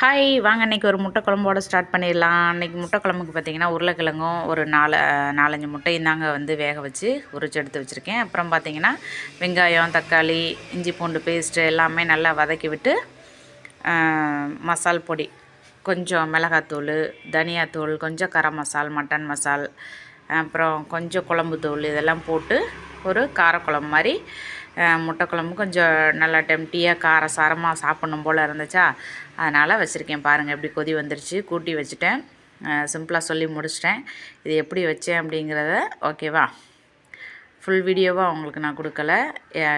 Hi வாங்க இன்றைக்கி ஒரு முட்டை குழம்போட ஸ்டார்ட் பண்ணிடலாம். இன்றைக்கி முட்டை குழம்புக்கு பார்த்தீங்கன்னா உருளைக்கிழங்கும் ஒரு நாலு நாலஞ்சு முட்டையும் தாங்க வந்து வேக வச்சு உரிச்சு எடுத்து வச்சுருக்கேன். அப்புறம் பார்த்தீங்கன்னா வெங்காயம் தக்காளி இஞ்சி பூண்டு பேஸ்ட்டு எல்லாமே நல்லா வதக்கி விட்டு மசால் பொடி கொஞ்சம் மிளகாத்தூள் தனியாத்தூள் கொஞ்சம் கரம் மசால் மட்டன் மசால் அப்புறம் கொஞ்சம் குழம்பு தூள் இதெல்லாம் போட்டு ஒரு காரக்குழம்பு மாதிரி முட்டை குழம்பு கொஞ்சம் நல்லா டெம்டியாக கார சாரமாக சாப்பிட்ணும் போல் இருந்துச்சா? அதனால் வச்சுருக்கேன் பாருங்கள் எப்படி கொதி வந்துருச்சு. கூட்டி வச்சுட்டேன். சிம்பிளாக சொல்லி முடிச்சிட்டேன். இது எப்படி வச்சேன் அப்படிங்கிறத ஓகேவா? ஃபுல் வீடியோவாக உங்களுக்கு நான் கொடுக்கல.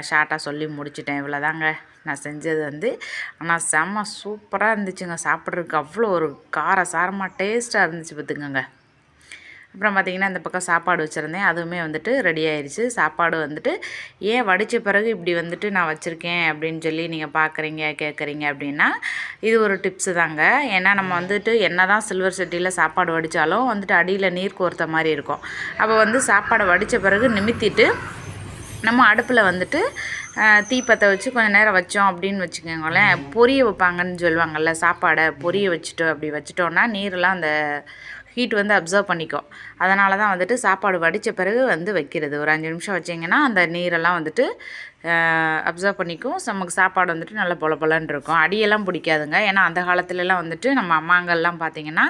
ஷார்ட்டாக சொல்லி முடிச்சிட்டேன். இவ்வளோதாங்க நான் செஞ்சது வந்து ஆனால் செம்ம சூப்பராக இருந்துச்சுங்க. சாப்பிட்றதுக்கு அவ்வளோ ஒரு கார சாரமாக டேஸ்ட்டாக இருந்துச்சு பார்த்துக்கோங்க. அப்புறம் பார்த்திங்கன்னா இந்த பக்கம் சாப்பாடு வச்சுருந்தேன். அதுவுமே வந்துட்டு ரெடி ஆயிடுச்சு சாப்பாடு வந்துட்டு ஏன் வடித்த பிறகு இப்படி வந்துட்டு நான் வச்சுருக்கேன்? அப்படின்னு சொல்லி நீங்கள் பார்க்குறீங்க கேட்குறீங்க அப்படின்னா இது ஒரு டிப்ஸு தாங்க. ஏன்னா நம்ம வந்துட்டு என்ன தான் சில்வர் சட்டியில் சாப்பாடு வடித்தாலும் வந்துட்டு அடியில் நீர் கோர்த்த மாதிரி இருக்கும். அப்போ வந்து சாப்பாடை வடித்த பிறகு நிமித்திட்டு நம்ம அடுப்பில் வந்துட்டு தீப்பத்தை தீ பற்ற வச்சு கொஞ்சம் நேரம் வச்சோம் அப்படின்னு வச்சுக்கோங்களேன். பொரிய வைப்பாங்கன்னு சொல்லுவாங்கள்ல சாப்பாடை பொரிய வச்சுட்டு அப்படி வச்சிட்டோன்னா நீரெல்லாம் அந்த ஹீட் வந்து அப்சர்வ் பண்ணிக்கும். அதனால தான் வந்துட்டு சாப்பாடு வடித்த பிறகு வந்து வைக்கிறது. ஒரு அஞ்சு நிமிஷம் வச்சிங்கன்னா அந்த நீரெல்லாம் வந்துட்டு அப்சர்வ் பண்ணிக்கும். நமக்கு சாப்பாடு வந்துட்டு நல்லா பொல பொலன்னு இருக்கும். அடியெல்லாம் பிடிக்காதுங்க. ஏன்னா அந்த காலத்துலலாம் வந்துட்டு நம்ம அம்மாங்கள்லாம் பார்த்தீங்கன்னா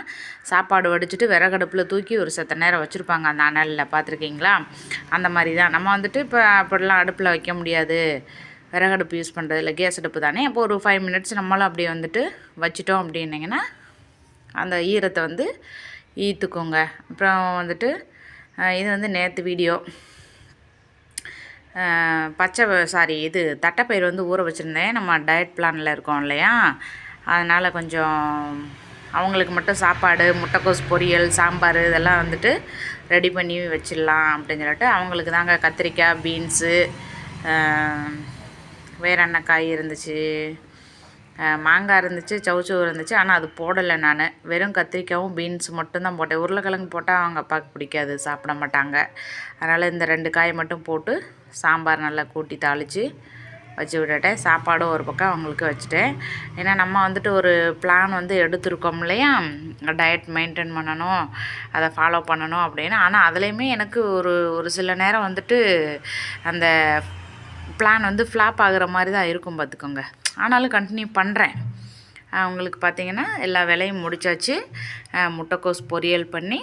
சாப்பாடு வடிச்சிட்டு விறகடுப்பில் தூக்கி ஒரு செத்த நேரம் வச்சுருப்பாங்க. அந்த அனலில் பார்த்துருக்கீங்களா அந்த மாதிரி தான். நம்ம வந்துட்டு இப்போ அப்படிலாம் அடுப்பில் வைக்க முடியாது. விறகடுப்பு யூஸ் பண்ணுறது இல்லை. கேஸ் அடுப்பு தானே? அப்போ ஒரு ஃபைவ் மினிட்ஸ் நம்மளும் அப்படியே வந்துட்டு வச்சிட்டோம் அப்படின்னிங்கன்னா அந்த ஈரத்தை வந்து ஈத்துக்கோங்க. அப்புறம் வந்துட்டு இது வந்து நேற்று வீடியோ. பச்சை சாரி இது தட்டைப்பயிர் வந்து ஊற வச்சுருந்தேன். நம்ம டயட் பிளானில் இருக்கோம் இல்லையா? அதனால் கொஞ்சம் அவங்களுக்கு மட்டும் சாப்பாடு முட்டைக்கோஸ் பொரியல் சாம்பார் இதெல்லாம் வந்துட்டு ரெடி பண்ணி வச்சிடலாம் அப்படின்னு சொல்லிட்டு அவங்களுக்கு தாங்க கத்திரிக்காய் பீன்ஸு வேற என்ன காய் இருந்துச்சு? மாங்காய் இருந்துச்சு சவுச்சவு இருந்துச்சு ஆனால் அது போடலை நான். வெறும் கத்திரிக்காயும் பீன்ஸ் மட்டும்தான் போட்டேன். உருளைக்கிழங்கு போட்டால் அவங்க அப்பாவுக்கு பிடிக்காது சாப்பிட மாட்டாங்க. அதனால் இந்த ரெண்டு காயை மட்டும் போட்டு சாம்பார் நல்லா கூட்டி தாளித்து வச்சு விட்டுட்டேன். சாப்பாடும் ஒரு பக்கம் அவங்களுக்கு வச்சுட்டேன். ஏன்னா நம்ம வந்துட்டு ஒரு பிளான் வந்து எடுத்திருக்கோம் இல்லையா? டயட் மெயின்டைன் பண்ணணும் அதை ஃபாலோ பண்ணணும் அப்படின்னு. ஆனால் அதுலேயுமே எனக்கு ஒரு ஒரு சில நேரம் வந்துட்டு அந்த பிளான் வந்து ஃப்ளாப் ஆகுற மாதிரி தான் இருக்கும் பார்த்துக்கோங்க. ஆனாலும் கண்டினியூ பண்ணுறேன் அவங்களுக்கு பார்த்தீங்கன்னா எல்லா வேலையும் முடிச்சாச்சு. முட்டைக்கோஸ் பொரியல் பண்ணி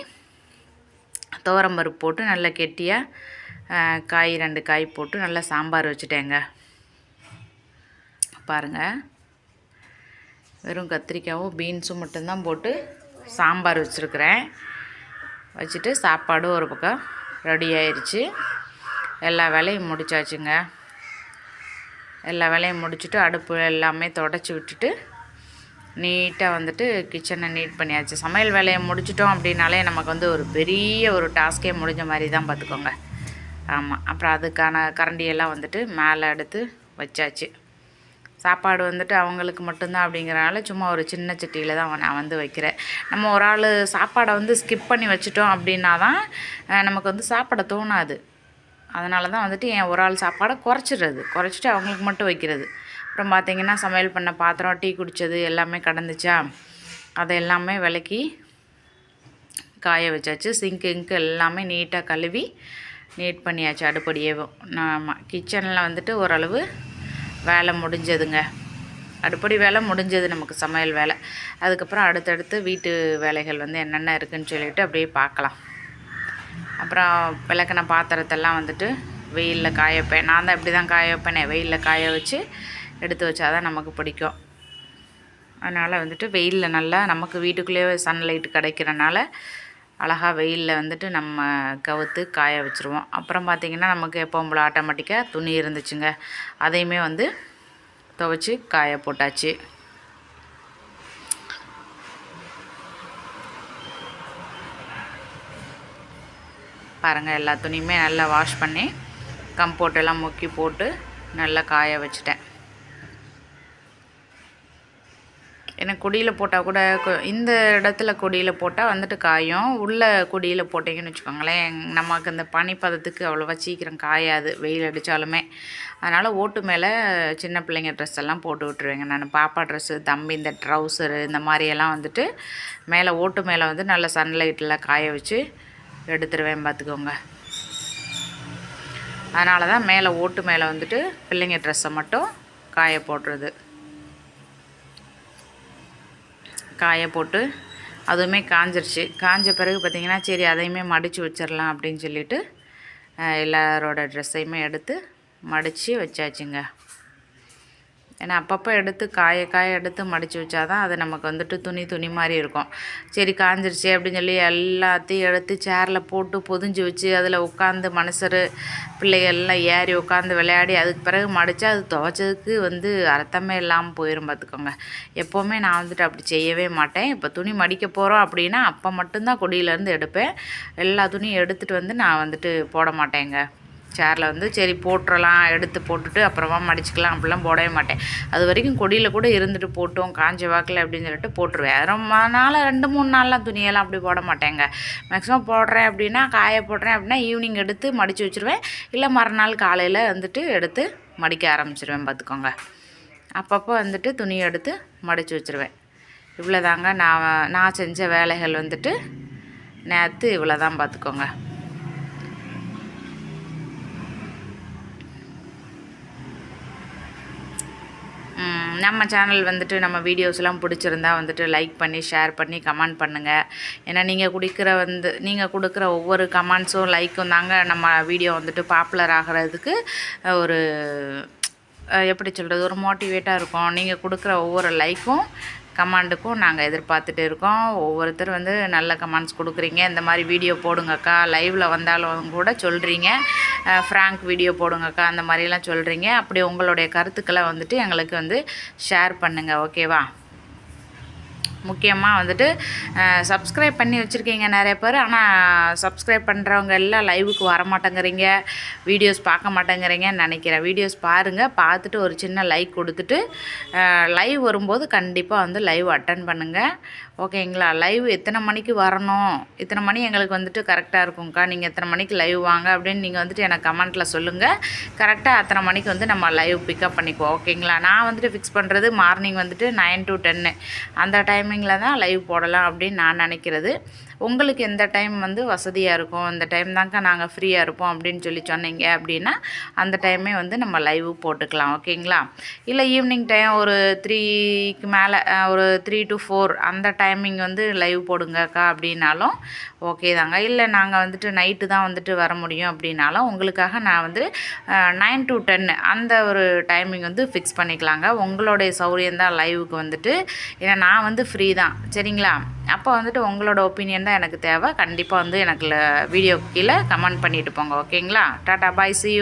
துவரம்பருப்பு போட்டு நல்லா கெட்டியாக காய் ரெண்டு காய் போட்டு நல்லா சாம்பார் வச்சுட்டேங்க. பாருங்கள் வெறும் கத்திரிக்காயும் பீன்ஸும் மட்டும்தான் போட்டு சாம்பார் வச்சுருக்கிறேன். வச்சுட்டு சாப்பாடும் ஒரு பக்கம் ரெடி ஆயிடுச்சு எல்லா வேலையும் முடிச்சாச்சுங்க. எல்லா வேலையும் முடிச்சுட்டு அடுப்பு எல்லாமே தொடச்சி விட்டுட்டு நீட்டாக வந்துட்டு கிச்சனை நீட் பண்ணியாச்சு. சமையல் வேலையை முடிச்சிட்டோம் அப்படின்னாலே நமக்கு வந்து ஒரு பெரிய ஒரு டாஸ்கே முடிஞ்ச மாதிரி தான் பார்த்துக்கோங்க. ஆமாம் அப்புறம் அதுக்கான கரண்டியெல்லாம் வந்துட்டு மேலே எடுத்து வச்சாச்சு. சாப்பாடு வந்துட்டு அவங்களுக்கு மட்டும்தான் அப்படிங்கிறனால சும்மா ஒரு சின்ன சட்டியில் தான் நான் வந்து வைக்கிறேன். நம்ம ஒரு ஆள் சாப்பாடை வந்து ஸ்கிப் பண்ணி வச்சிட்டோம் அப்படின்னா தான் நமக்கு வந்து சாப்பிட தோணாது. அதனால தான் வந்துட்டு என் ஒரு ஆள் சாப்பாடை குறைச்சிடுறது. குறைச்சிட்டு அவங்களுக்கு மட்டும் வைக்கிறது. அப்புறம் பார்த்திங்கன்னா சமையல் பண்ண பாத்திரம் டீ குடித்தது எல்லாமே கடந்துச்சா? அதை எல்லாமே விலக்கி காய வச்சாச்சு. சிங்க் இங்கு எல்லாமே நீட்டாக கழுவி நீட் பண்ணியாச்சு அடுப்படியேவும் ஆமாம் கிச்சனில் வந்துட்டு ஓரளவு வேலை முடிஞ்சதுங்க. அடுப்படி வேலை முடிஞ்சது நமக்கு சமையல் வேலை. அதுக்கப்புறம் அடுத்தடுத்து வீட்டு வேலைகள் வந்து என்னென்ன இருக்குதுன்னு சொல்லிட்டு அப்படியே பார்க்கலாம். அப்புறம் விளக்கின பாத்திரத்தெல்லாம் வந்துட்டு வெயிலில் காய வைப்பேன் நான் தான் இப்படி தான் காய வைப்பேனே வெயிலில் காய வச்சு எடுத்து வச்சா தான் நமக்கு பிடிக்கும். அதனால் வந்துட்டு வெயிலில் நல்லா நமக்கு வீட்டுக்குள்ளேயே சன்லைட் கிடைக்கிறனால அழகாக வெயிலில் வந்துட்டு நம்ம கவுத்து காய வச்சுருவோம். அப்புறம் பார்த்திங்கன்னா நமக்கு எப்பவும் போல் ஆட்டோமேட்டிக்காக துணி இருந்துச்சுங்க. அதையுமே வந்து துவைச்சி காய போட்டாச்சு. பாருங்கள் எல்லா துணியுமே நல்லா வாஷ் பண்ணி கம்போட்டெல்லாம் முக்கி போட்டு நல்லா காய வச்சுட்டேன். ஏன்னா கொடியில் போட்டால் கூட இந்த இடத்துல கொடியில் போட்டால் வந்துட்டு காயும். உள்ளே கொடியில் போட்டிங்கன்னு வச்சுக்கோங்களேன் நமக்கு இந்த பனிப்பதத்துக்கு அவ்வளோவா சீக்கிரம் காயாது வெயில் அடித்தாலுமே அதனால் ஓட்டு மேலே சின்ன பிள்ளைங்க ட்ரெஸ் எல்லாம் போட்டு விட்டுருவேங்க. நான் பாப்பா ட்ரெஸ்ஸு தம்பி இந்த ட்ரௌசரு இந்த மாதிரியெல்லாம் வந்துட்டு மேலே ஓட்டு மேலே வந்து நல்ல சன்லைட்டில் காய வச்சு எடுத்துருவேன் பார்த்துக்கோங்க. அதனால தான் மேலே ஓட்டு மேலே வந்துட்டு பிள்ளைங்க ட்ரெஸ்ஸை மட்டும் காய போடுறது காய போட்டு அதுவுமே காஞ்சிருச்சு. காஞ்ச பிறகு பார்த்திங்கன்னா சரி அதையுமே மடித்து வச்சிடலாம் அப்படின்னு சொல்லிட்டு எல்லாரோட ட்ரெஸ்ஸையுமே எடுத்து மடித்து வச்சாச்சுங்க. ஏன்னா அப்பப்போ எடுத்து காய காய எடுத்து மடித்து வச்சாதான் அது நமக்கு வந்துட்டு துணி துணி மாதிரி இருக்கும். சரி காஞ்சிருச்சு அப்படின்னு சொல்லி எல்லாத்தையும் எடுத்து சேரில் போட்டு பொதிஞ்சு வச்சு அதில் உட்காந்து மனுஷர் பிள்ளைகள்லாம் ஏறி உட்காந்து விளையாடி அதுக்கு பிறகு மடித்தா அது துவைச்சதுக்கு வந்து அர்த்தமே இல்லாமல் போயிடும் பார்த்துக்கோங்க. எப்போவுமே நான் வந்துட்டு அப்படி செய்யவே மாட்டேன். இப்போ துணி மடிக்க போகிறோம் அப்படின்னா அப்போ மட்டும்தான் கொடியிலேருந்து எடுப்பேன். எல்லா துணியும் எடுத்துகிட்டு வந்து நான் வந்துட்டு போட மாட்டேங்க. சேரில் வந்து சரி போட்டுறலாம் எடுத்து போட்டுட்டு அப்புறமா மடிச்சுக்கலாம் அப்படிலாம் போடவே மாட்டேன். அது வரைக்கும் கொடியில் கூட இருந்துட்டு போட்டோம் காஞ்ச வாக்கில் அப்படின்னு சொல்லிட்டு போட்டுருவேன். ரொம்ப நாள் ரெண்டு மூணு நாள்லாம் துணியெல்லாம் அப்படி போட மாட்டேங்க. மேக்ஸிமம் போடுறேன் அப்படின்னா காய போடுறேன் அப்படின்னா ஈவினிங் எடுத்து மடித்து வச்சுருவேன். இல்லை மறுநாள் காலையில் வந்துட்டு எடுத்து மடிக்க ஆரம்பிச்சிருவேன் பார்த்துக்கோங்க. அப்பப்போ வந்துட்டு துணியை எடுத்து மடித்து வச்சுருவேன். இவ்வளோதாங்க நான் நான் செஞ்ச வேலைகள் வந்துட்டு நேற்று இவ்வளோ தான் பார்த்துக்கோங்க. நம்ம சேனல் வந்துட்டு நம்ம வீடியோஸ்லாம் பிடிச்சிருந்தா வந்துட்டு லைக் பண்ணி ஷேர் பண்ணி கமெண்ட் பண்ணுங்கள் ஏன்னா நீங்கள் கொடுக்குற வந்து நீங்கள் கொடுக்குற ஒவ்வொரு கமெண்ட்ஸும் லைக்கும் தாங்க நம்ம வீடியோ வந்துட்டு பாப்புலர் ஆகிறதுக்கு ஒரு எப்படி சொல்கிறது ஒரு மோட்டிவேட்டாக இருக்கும். நீங்கள் கொடுக்குற ஒவ்வொரு லைக்கும் கமாண்டுக்கும் நாங்கள் எதிர்பார்த்துட்டு இருக்கோம். ஒவ்வொருத்தர் வந்து நல்ல கமெண்ட்ஸ் கொடுக்குறீங்க. இந்த மாதிரி வீடியோ போடுங்கக்கா. லைவில் வந்தாலும் கூட சொல்கிறீங்க ஃப்ராங்க் வீடியோ போடுங்கக்கா. அந்த மாதிரிலாம் சொல்கிறீங்க அப்படி உங்களுடைய கருத்துக்களை வந்துட்டு எங்களுக்கு வந்து ஷேர் பண்ணுங்கள் ஓகேவா? முக்கியமாக வந்துட்டு சப்ஸ்கிரைப் பண்ணி வச்சுருக்கீங்க நிறைய பேர். ஆனால் சப்ஸ்கிரைப் பண்ணுறவங்க எல்லாம் லைவுக்கு வர மாட்டேங்கிறீங்க. வீடியோஸ் பார்க்க மாட்டேங்கிறீங்கன்னு நினைக்கிறேன். வீடியோஸ் பாருங்கள் பார்த்துட்டு ஒரு சின்ன லைக் கொடுத்துட்டு லைவ் வரும்போது கண்டிப்பாக வந்து லைவ் அட்டன் பண்ணுங்கள் ஓகேங்களா? லைவ் எத்தனை மணிக்கு வரணும்? இத்தனை மணி எங்களுக்கு வந்துட்டு கரெக்டாக இருக்கும்க்கா? நீங்கள் எத்தனை மணிக்கு லைவ் வாங்க? அப்படின்னு நீங்கள் வந்துட்டு எனக்கு கமெண்ட்டில் சொல்லுங்கள் கரெக்டாக அத்தனை மணிக்கு வந்து நம்ம லைவ் பிக்கப் பண்ணிக்குவோம். ஓகேங்களா? நான் வந்துட்டு ஃபிக்ஸ் பண்ணுறது மார்னிங் வந்துட்டு நைன் டு டென்னு அந்த டைமிங்கில் தான் லைவ் போடலாம் அப்படின்னு நான் நினைக்கிறது. உங்களுக்கு எந்த டைம் வந்து வசதியாக இருக்கும்? இந்த டைம் தாங்க நாங்கள் ஃப்ரீயாக இருப்போம் அப்படின்னு சொல்லி சொன்னீங்க அப்படின்னா அந்த டைமே வந்து நம்ம லைவ் போட்டுக்கலாம் ஓகேங்களா? இல்லை ஈவினிங் டைம் ஒரு த்ரீக்கு மேலே ஒரு த்ரீ டு ஃபோர் அந்த டைமிங் வந்து லைவ் போடுங்கக்கா அப்படின்னாலும் ஓகே தாங்க. இல்லை நாங்கள் வந்துட்டு நைட்டு தான் வந்துட்டு வர முடியும் அப்படின்னாலும் உங்களுக்காக நான் வந்து நைன் டு டென் அந்த ஒரு டைமிங் வந்து ஃபிக்ஸ் பண்ணிக்கலாங்க. உங்களுடைய சௌரியம் தான் லைவுக்கு வந்துட்டு. ஏன்னா நான் வந்து ஃப்ரீ தான் சரிங்களா? அப்போ வந்துட்டு உங்களோட ஒப்பீனியன் தான் எனக்கு தேவை. கண்டிப்பாக வந்து எனக்கு வீடியோ கீழே கமெண்ட் பண்ணிட்டு போங்க. ஓகேங்களா டாட்டா பாய் சி